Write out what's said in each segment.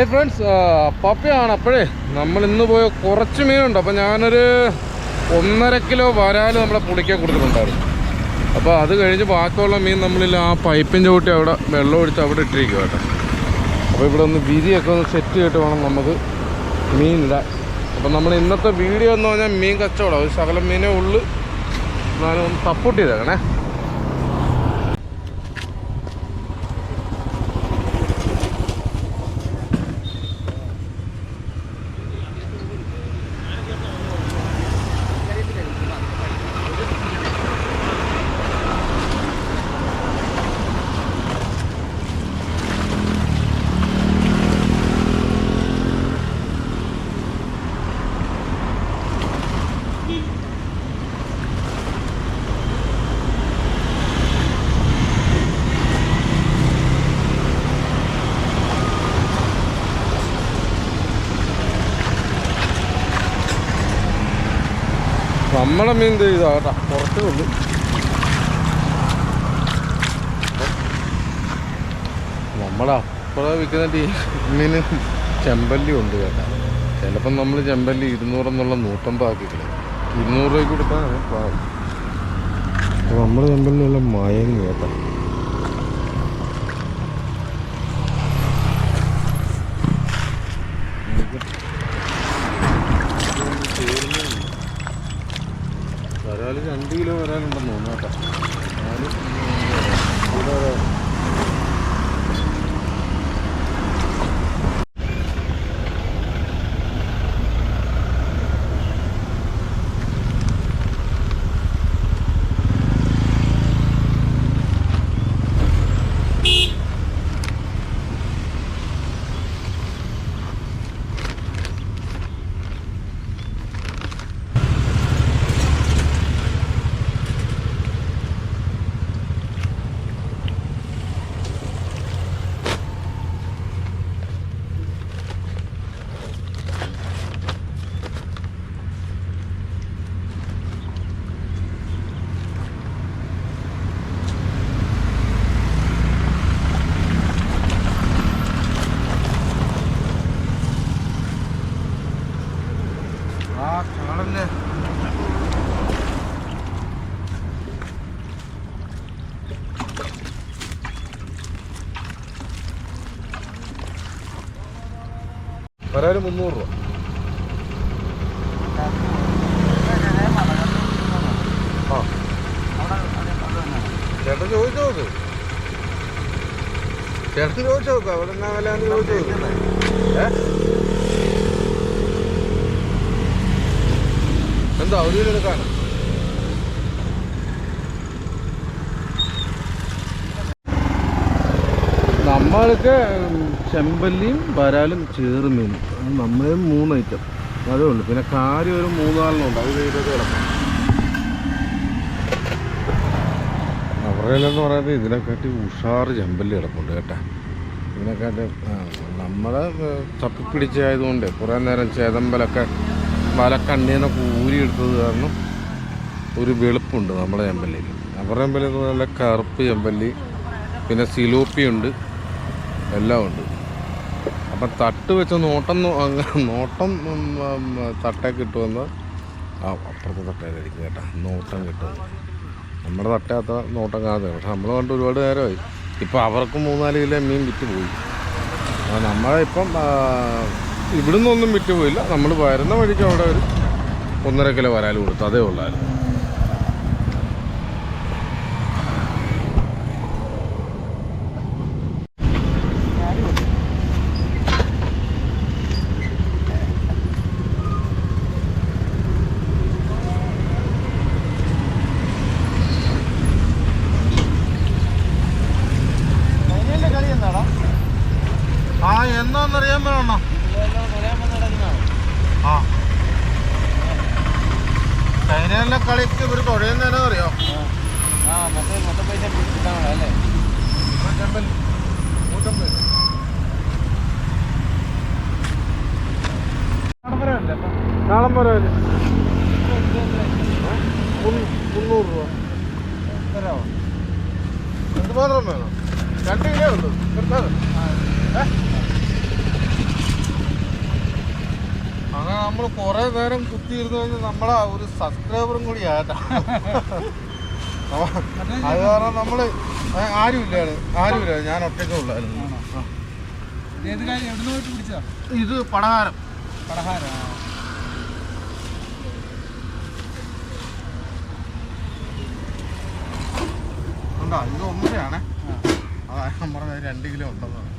Hi friends പപ്പയാണ് അപ്പോഴേ നമ്മൾ ഇന്ന് പോയ കുറച്ച് മീനുണ്ട്. അപ്പോൾ ഞാനൊരു ഒന്നര കിലോ വരാൽ നമ്മളെ പുളിക്കാൻ കൊടുത്തിട്ടുണ്ടായിരുന്നു. അപ്പോൾ അത് കഴിഞ്ഞ് ബാക്കിയുള്ള മീൻ നമ്മളിൽ ആ പൈപ്പിന്റെ കൂട്ടി അവിടെ വെള്ളം ഒഴിച്ച് അവിടെ ഇട്ടിരിക്കുക കേട്ടോ. അപ്പോൾ ഇവിടെ ഒന്ന് വിരിയൊക്കെ ഒന്ന് സെറ്റ് ചെയ്തിട്ട് വേണം നമുക്ക് മീനിടാൻ അപ്പം നമ്മൾ ഇന്നത്തെ വീഡിയോ എന്ന് പറഞ്ഞാൽ മീൻ കച്ചവടം. ഒരു ശകലം മീനേ ഉള്ളു. എന്നാലും ഒന്ന് സപ്പോർട്ട് ചെയ്തേക്കണേ. നമ്മളെ മീൻ ഇത് ഇതാ കുറച്ചേ ഉള്ളൂ. നമ്മളെ അപ്പുറം വിൽക്കുന്ന ടീ മീന് ചെമ്പല്ലി ഉണ്ട് കേട്ടാ. ചിലപ്പം നമ്മൾ ചെമ്പല്ലി ഇരുന്നൂറെന്നുള്ള നൂറ്റമ്പത് കളയും ഇരുന്നൂറ് രൂപയ്ക്ക് കൊടുത്താൽ നമ്മൾ ചെമ്പല്ലി നല്ല മയങ്ങി കേട്ടോ. വരാൽ രണ്ട് കിലോ വരാനുണ്ടെന്ന് തോന്നുന്നു കേട്ടോ. നാല് കിലോ വരാൽ. ആ കാണല്ലേ വരാൽ മുന്നൂറ് രൂപ. ചേട്ടൻ ചോദിച്ചു നോക്ക് ചേട്ടൻ ചോദിച്ചു അവിടെ എന്നാ വില ചോദിച്ചു എന്താ ഏ? എന്താ അവധിയിലെടുക്കാണ് ചെമ്പല്ലിയും വരാലും ചേറുമീനും നമ്മളെ മൂന്ന് ഐറ്റം. അതേ ഉള്ളൂ. പിന്നെ കാര്യം ഒരു മൂന്നാലെണ്ണമുണ്ട് അത് ചെയ്തൊക്കെ കിടക്കും. അവരുടെ എന്ന് പറയുന്നത് ഇതിനെക്കാട്ടി ഉഷാർ ചെമ്പല്ലി കിടപ്പുണ്ട് കേട്ടാ. ഇതിനെക്കാട്ടി നമ്മളെ തപ്പിപ്പിടിച്ചായതുകൊണ്ട് കുറേ നേരം ചേതമ്പലൊക്കെ വല കൂരിയെടുത്തത് കാരണം ഒരു വെളുപ്പുണ്ട് നമ്മുടെ ചെമ്പല്ലിയിൽ. അവരുടെ ചെമ്പല്ലി എന്ന് പറഞ്ഞാൽ കറുപ്പ് ചെമ്പല്ലി പിന്നെ സിലോപ്പി ഉണ്ട് എല്ലാം ഉണ്ട്. അപ്പം തട്ട് വെച്ച നോട്ടം നോട്ടം തട്ടേ കിട്ടുമെന്ന് ആ അപ്പുറത്തെ തട്ടയിലായിരിക്കും കേട്ടോ. നോട്ടം കിട്ടുമെന്ന് നമ്മുടെ തട്ടയാത്ത നോട്ടം കാണാതെ പക്ഷെ നമ്മൾ കണ്ട് ഒരുപാട് നേരമായി. ഇപ്പം അവർക്ക് മൂന്നാൽ കിലോ മീൻ വിറ്റ് പോയി. നമ്മളെ ഇപ്പം ആ, ഇവിടുന്ന് ഒന്നും വിറ്റ് പോയില്ല. നമ്മൾ വരുന്ന വഴിക്ക് അവിടെ ഒരു ഒന്നര കിലോ വരാൽ കൊടുത്തു. അതേ ഉള്ളായിരുന്നു ആ എന്നാന്നറിയാൻ വേണോ ആ. ചൈനയിലെ കളിക്ക് ഇവർ തുഴയുന്നതിനോ അറിയോ ചെമ്പല്ലി നൂറ്റമ്പത്. നാളെ വരാല്ലേ മുന്നൂറ് രൂപ. എന്തുമാത്രം വേണം? രണ്ട് കിലോ ഉള്ളൂ. നിർത്താതെ ഏ? നമ്മൾ കുറെ നേരം കുത്തിയിരുന്നു കഴിഞ്ഞാൽ നമ്മളെ ഒരു സബ്സ്ക്രൈബറും കൂടി ആട്ടാ അത് കാരണം നമ്മൾ ആരുമില്ലാണ് ആരുമില്ല ഞാൻ ഒറ്റയ്ക്കേ ഉള്ളായിരുന്നു. ഇത് പടഹാരം. പടഹാര ഉണ്ടോ? ഇത് ഒന്നരയാണേ. അതാ ഞാൻ പറഞ്ഞത് രണ്ട് കിലോ ഉണ്ടെന്നാണ്.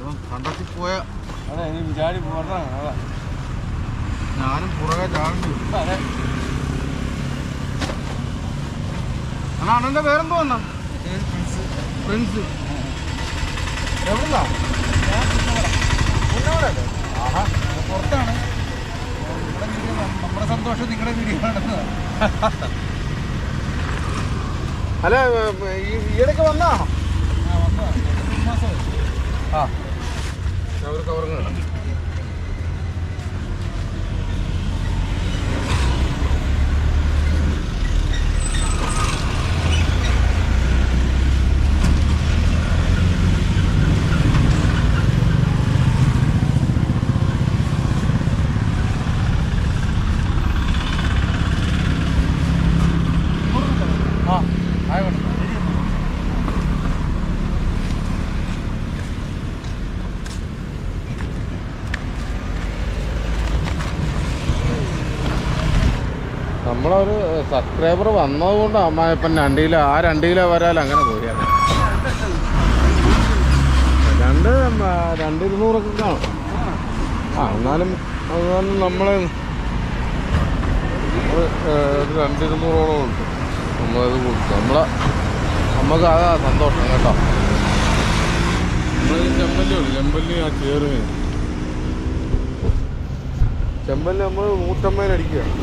അയ്യോ കണ്ടെത്തി പോയ അതെ നീ വിചാരി പോകാനാണ് അതാ. ഞാനും പുറകെ ചാടേണ്ടി അതെ. അണ്ണാ അണ്ണന്റെ പേരെന്തോ അണ്ണാ? പ്രിൻസ്. എവിടുന്നാ? പുന്നമടല്ലേ? ആഹാ പുറത്താണ്. നമ്മുടെ സന്തോഷം നിങ്ങളുടെ വീഡിയോ കാണുന്നത്. അല്ല ഈ ഈയിടയ്ക്ക് വന്നാണോ ആ വന്നതാ. ഒരു ആ. ഞാൻ ഒരു സബ്സ്ക്രൈബർ വന്നതുകൊണ്ട് അമ്മായിപ്പൻ രണ്ട് കിലോ ആ രണ്ട് കിലോ വരാൽ അങ്ങനെ പോയാണ് രണ്ട് രണ്ട് ഇരുന്നൂറൊക്കെ കാണും. ആ എന്നാലും എന്നാലും നമ്മൾ രണ്ട് ഇരുന്നൂറോളം ഉണ്ട്. നമ്മളത് കൊടുത്തു. നമ്മളെ നമുക്ക് അതാ സന്തോഷം കേട്ടോ. ചെമ്പല്ലി ആ ചേറ് ചെമ്പല്ലി നമ്മൾ നൂറ്റമ്പതിനടിക്കുകയാണ്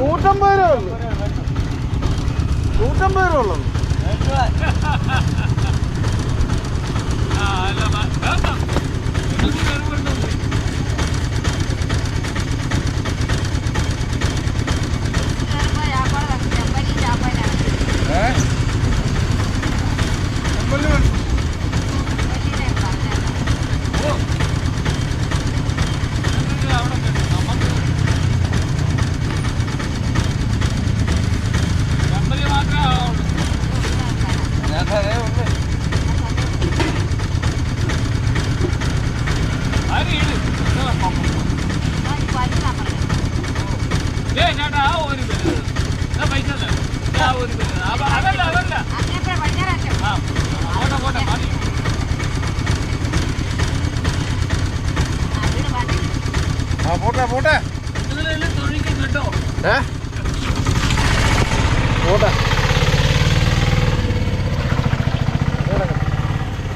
നൂറ്റമ്പത് രൂപ ഉള്ളു നൂറ്റമ്പത് രൂപ ഉള്ളു ഏ ചെമ്പല്ലി വേണം. അതല്ല അതല്ല ആ പോട്ടെ പോട്ടെ കേട്ടോ ഏ പോട്ടെ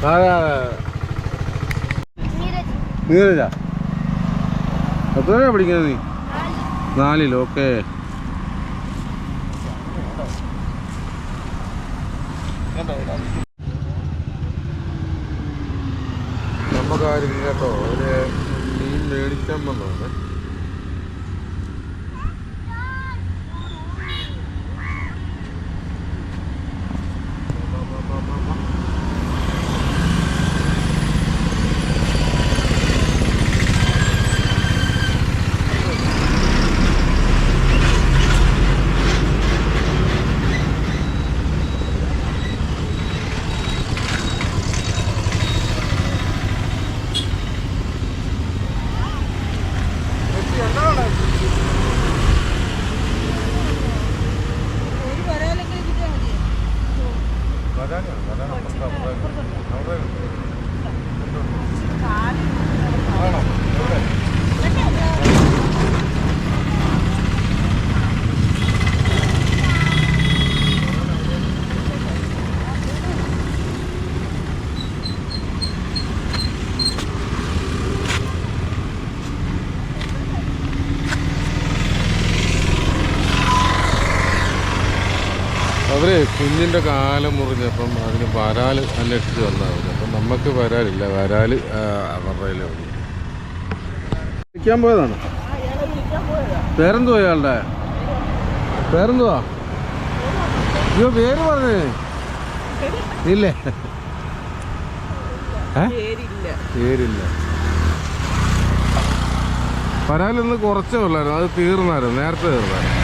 അതെ അതെ നീരജ? എത്ര പിടിക്കുന്നത് നീ? നാലിലോ? ഓക്കെ. നമുക്കാരും കേട്ടോ. ഒരു മീൻ മേടിക്കാൻ വന്നതാണ് വരാനാണ് വരാൻ അപ്പുറത്ത് അപ്പുറത്ത് അവിടെ ആണോ എവിടെ കുഞ്ഞിന്റെ കാലം മുറിഞ്ഞപ്പം അതിന് വരാൽ അന്വേഷിച്ച് വന്നവര് അപ്പം നമുക്ക് വരാലില്ല. വരാൽ അവരുടെ മതി വിളിക്കാൻ പോയതാണ്? പേരെന്തുവാ അയാളുടെ പേരെന്തുവാ? അയ്യോ പേര് പറഞ്ഞേ. ഇല്ലേ? പേരില്ല. വരാലൊന്ന് കുറച്ചേ ഉള്ളായിരുന്നു. അത് തീർന്നായിരുന്നു. നേരത്തെ തീർന്നായിരുന്നു.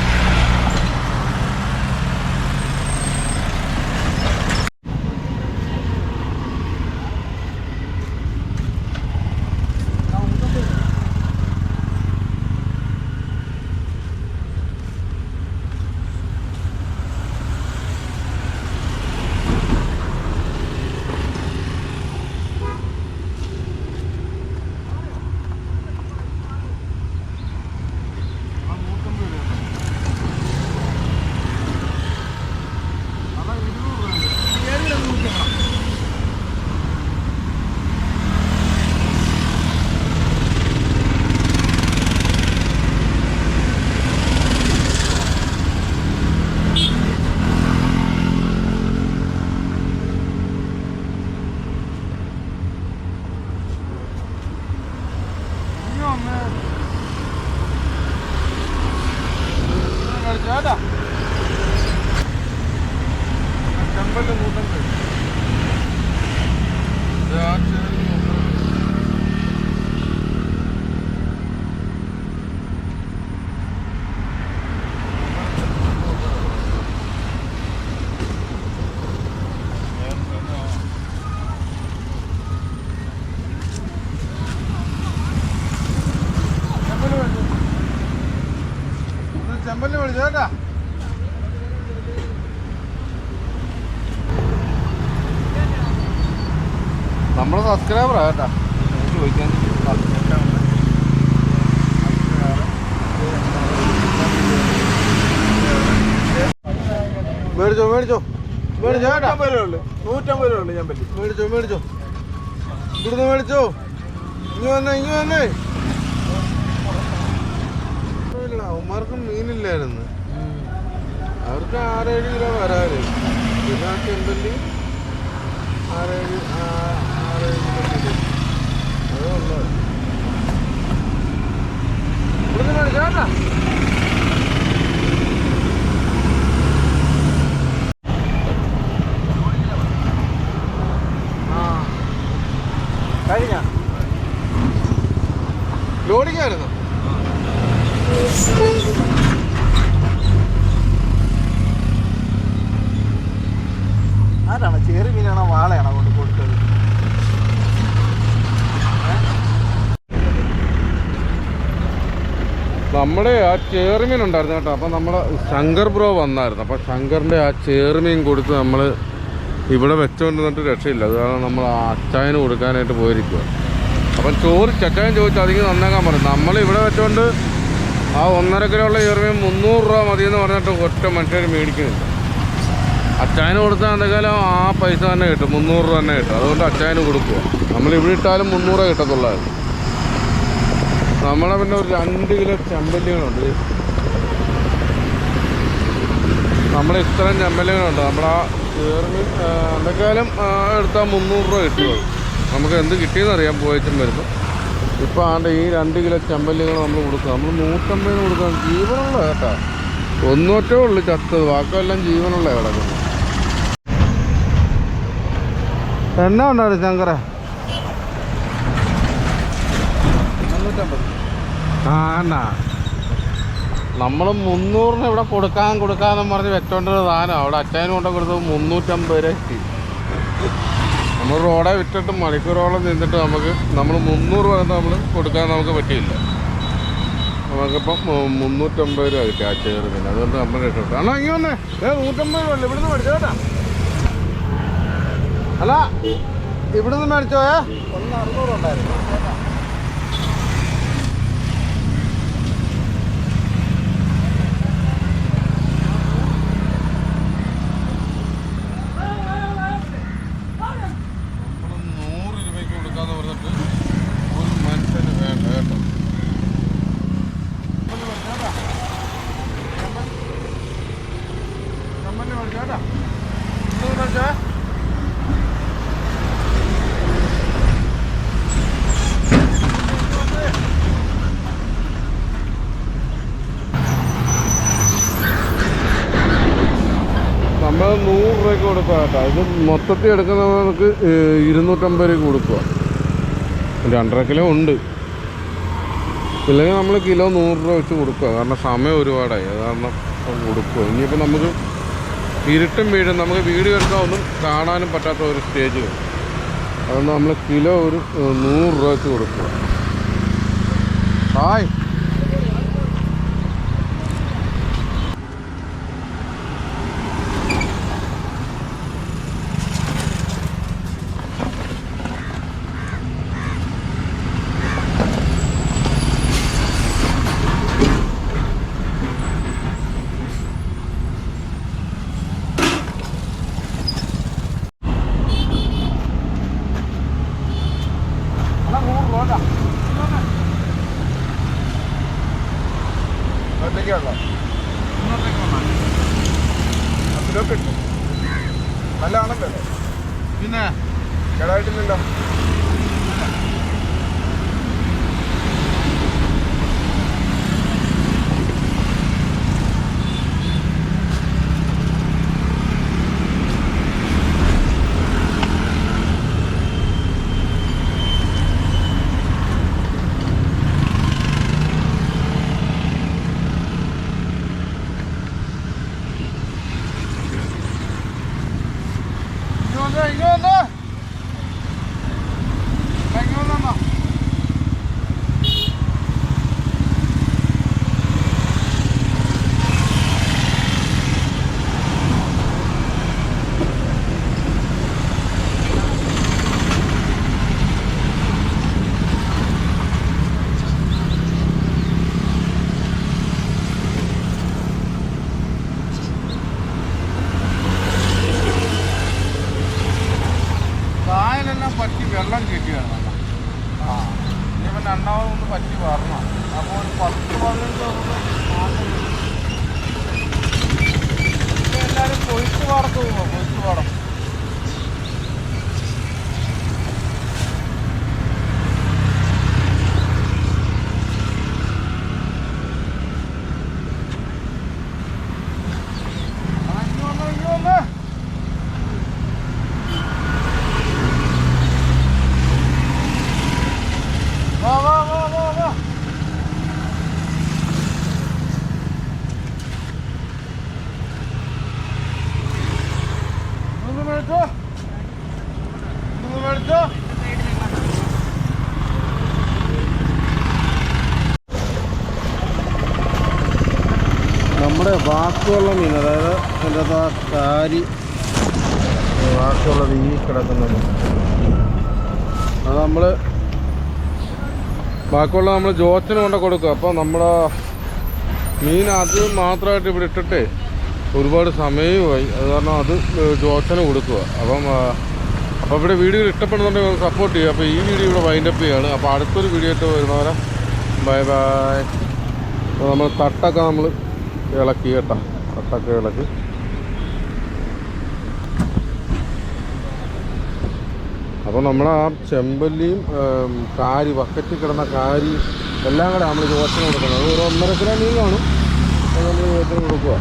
ചെമ്പല്ലി വിളിച്ചു കേട്ടാ. നമ്മുടെ സബ്സ്ക്രൈബറാ കേട്ടാ. ചോദിക്കാൻ മേടിച്ചോ മേടിച്ചോ. മേടിച്ചോ നൂറ്റമ്പത് രൂപ ഉള്ളു ഞാൻ പറ്റി. മേടിച്ചോ മേടിച്ചോ. ഇവിടുന്ന് മേടിച്ചോ. ഇങ്ങ് വന്നേ ഇങ്ങ് വന്നേ ഇല്ല അവന്മാർക്കും മീനില്ലായിരുന്നു. അവർക്ക് ആറേഴ് കിലോ വരാറ്. പിന്നെ ആറേഴ് ആറേഴ് കിലോ അതേ ഉള്ളൂ. ഇവിടുന്ന് ചേറി മീനാണോ വാളയാണോ കൊണ്ട് കൊടുത്തത്? നമ്മുടെ ആ ചേറുമീൻ ഉണ്ടായിരുന്നു കേട്ടോ. അപ്പം നമ്മുടെ ശങ്കർ ബ്രോ വന്നായിരുന്നു. അപ്പം ശങ്കറിന്റെ ആ ചേറുമീൻ കൊടുത്ത് നമ്മൾ ഇവിടെ വെച്ചുകൊണ്ടിരുന്നിട്ട് രക്ഷയില്ല. അത് കാരണം നമ്മൾ ആ അച്ചായന് കൊടുക്കാനായിട്ട് പോയിരിക്കുക അപ്പം ചോറ് ചക്കായൻ ചോദിച്ചാൽ അധികം നന്നാക്കാൻ പറഞ്ഞു നമ്മൾ ഇവിടെ വെച്ചുകൊണ്ട് ആ ഒന്നര കിലോ ഉള്ള ചേറുമീൻ മുന്നൂറ് രൂപ മതിയെന്ന് പറഞ്ഞിട്ട് ഒറ്റ മനുഷ്യർ മേടിക്കുന്നില്ല. അച്ചായന് കൊടുത്താൽ എന്തെങ്കിലും ആ പൈസ തന്നെ കിട്ടും. മുന്നൂറ് രൂപ തന്നെ കിട്ടും. അതുകൊണ്ട് അച്ചായന് കൊടുക്കുക. നമ്മൾ ഇവിടെ ഇട്ടാലും മുന്നൂറേ കിട്ടത്തുള്ളായിരുന്നു നമ്മളെ പിന്നെ ഒരു രണ്ട് കിലോ ചെമ്പല്ലികളുണ്ട്. നമ്മുടെ ഇത്രയും ചെമ്പല്ലികളുണ്ട്. നമ്മുടെ ആ ചേർന്ന് എന്തൊക്കെയാലും എടുത്താൽ മുന്നൂറ് രൂപ കിട്ടുള്ളൂ. നമുക്ക് എന്ത് കിട്ടിയെന്ന് അറിയാൻ പോയച്ചും വരുമ്പോൾ ഇപ്പോൾ ആണ്ട് ഈ രണ്ട് കിലോ ചെമ്പല്ലികൾ നമ്മൾ കൊടുക്കുക. നമ്മൾ നൂറ്റമ്പതിന് കൊടുക്കാൻ ജീവനുള്ള കേട്ടോ. ഒന്നൊറ്റേ ഉള്ളു ചത്തത്. ബാക്കിയെല്ലാം ജീവനുള്ള കിടക്കുന്നത്. എണ്ണ ഉണ്ടോ മുന്നൂറ്റമ്പത് ആ എണ്ണ. നമ്മൾ മുന്നൂറിന് ഇവിടെ കൊടുക്കാൻ കൊടുക്കാന്ന് പറഞ്ഞ് വെച്ചോണ്ടൊരു സാധനം. അവിടെ അച്ചായന് കൊണ്ട കൊടുത്തത് മുന്നൂറ്റമ്പത് രൂപ നമ്മൾ റോഡെ വിറ്റിട്ട് മണിക്കൂറോളം നിന്നിട്ട് നമുക്ക് നമ്മൾ മുന്നൂറ് രൂപ നമ്മൾ കൊടുക്കാൻ നമുക്ക് പറ്റിയില്ല. നമുക്കിപ്പം മുന്നൂറ്റമ്പത് രൂപ കിട്ടി ആ അതുകൊണ്ട് നമ്മൾ രക്ഷപ്പെട്ടു. അണ്ണാ ഇങ്ങനെ നൂറ്റമ്പത് രൂപ ഇവിടുന്ന് മേടിച്ചോ കേട്ടാ അല്ല ഇവിടുന്ന് മേടിച്ചോ ഏ? ഒന്ന് അറുന്നൂറ് ഉണ്ടായിരുന്നു നമ്മൾ നൂറ് രൂപയ്ക്ക് കൊടുക്കാന്ന് പറഞ്ഞിട്ട് ഒരു മനുഷ്യന് വേണ്ട കേട്ടോ ചമ്മന്തി മേടിച്ചോ കേട്ടോ ഇത് മേടിച്ചോ. കൊടുക്കുക കേട്ടോ ഇത് മൊത്തത്തിൽ എടുക്കുന്നവർക്ക് നമുക്ക് ഇരുന്നൂറ്റമ്പത് രൂപ കൊടുക്കുക. രണ്ടര കിലോ ഉണ്ട്. ഇല്ലെങ്കിൽ നമ്മൾ കിലോ നൂറ് രൂപ വെച്ച് കൊടുക്കുക. കാരണം സമയം ഒരുപാടായി. അത് കാരണം കൊടുക്കുക. ഇനിയിപ്പോൾ നമുക്ക് ഇരുട്ടും വീടും നമുക്ക് വീട് എടുക്കാൻ ഒന്നും കാണാനും പറ്റാത്ത ഒരു സ്റ്റേജ് അതുകൊണ്ട് നമ്മൾ കിലോ ഒരു നൂറ് രൂപ വെച്ച് കൊടുക്കുക. ഹായ്. വാക്കുള്ള മീൻ അതായത് എന്റെ ആ കാരി ബാക്കിയുള്ളത് ഈ കിടക്കുന്ന മീൻ. അത് നമ്മൾ ബാക്കിയുള്ള നമ്മൾ ജോച്ചന് കൊണ്ട് കൊടുക്കുക. അപ്പോൾ നമ്മുടെ മീൻ അത് മാത്രമായിട്ട് ഇവിടെ ഇട്ടിട്ടേ ഒരുപാട് സമയമായി അത് കാരണം അത് ജോച്ചന് കൊടുക്കുക. അപ്പം അപ്പോൾ ഇവിടെ വീഡിയോ ഇഷ്ടപ്പെടുന്നുണ്ടെങ്കിൽ സപ്പോർട്ട് ചെയ്യുക. അപ്പോൾ ഈ വീഡിയോ ഇവിടെ വൈൻഡപ്പ് ചെയ്യുകയാണ് അപ്പോൾ അടുത്തൊരു വീഡിയോ ആയിട്ട് വരുന്നവരെ ബൈ ബൈ അപ്പോൾ നമ്മൾ തട്ടൊക്കെ നമ്മൾ ഇളക്കി കേട്ടോ. തട്ടൊക്കെ അപ്പോൾ നമ്മൾ ആ ചെമ്പല്ലിയും കാരി ബക്കറ്റിൽ കിടന്ന കാരി എല്ലാം കൂടെ നമ്മൾ ദോഷം കൊടുക്കുന്നത് ഒരു ഒന്നര കിലോ മീൻ കാണും. നമ്മൾ ദോഷം കൊടുക്കുക